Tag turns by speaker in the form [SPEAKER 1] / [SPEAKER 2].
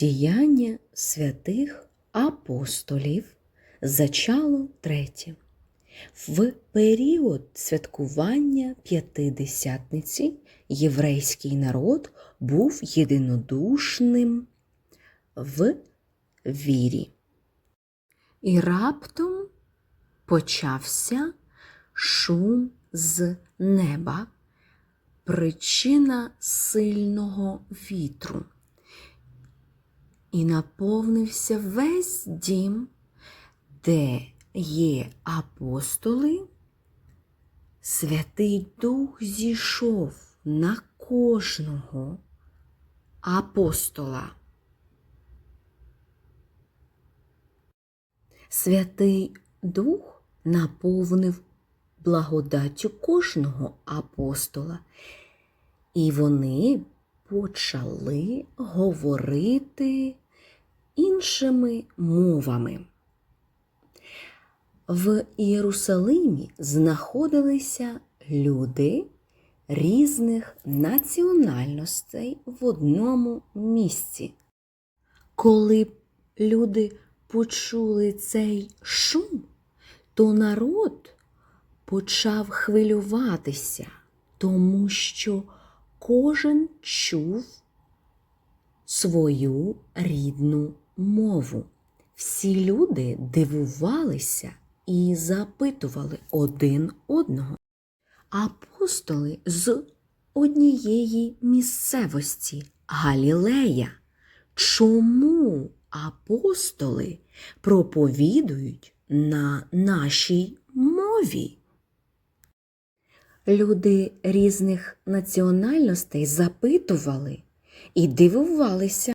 [SPEAKER 1] Діяння святих апостолів зачало третє. В період святкування П'ятидесятниці єврейський народ був єдинодушним в вірі. І раптом почався шум з неба, причина сильного вітру. І наповнився весь дім, де є апостоли. Святий Дух зійшов на кожного апостола. Святий Дух наповнив благодаттю кожного апостола, і вони почали говорити іншими мовами. В Єрусалимі знаходилися люди різних національностей в одному місці. Коли люди почули цей шум, то народ почав хвилюватися, тому що кожен чув свою рідну мову. Всі люди дивувалися і запитували один одного. Апостоли з однієї місцевості Галілея. Чому апостоли проповідують на нашій мові? Люди різних національностей запитували і дивувалися.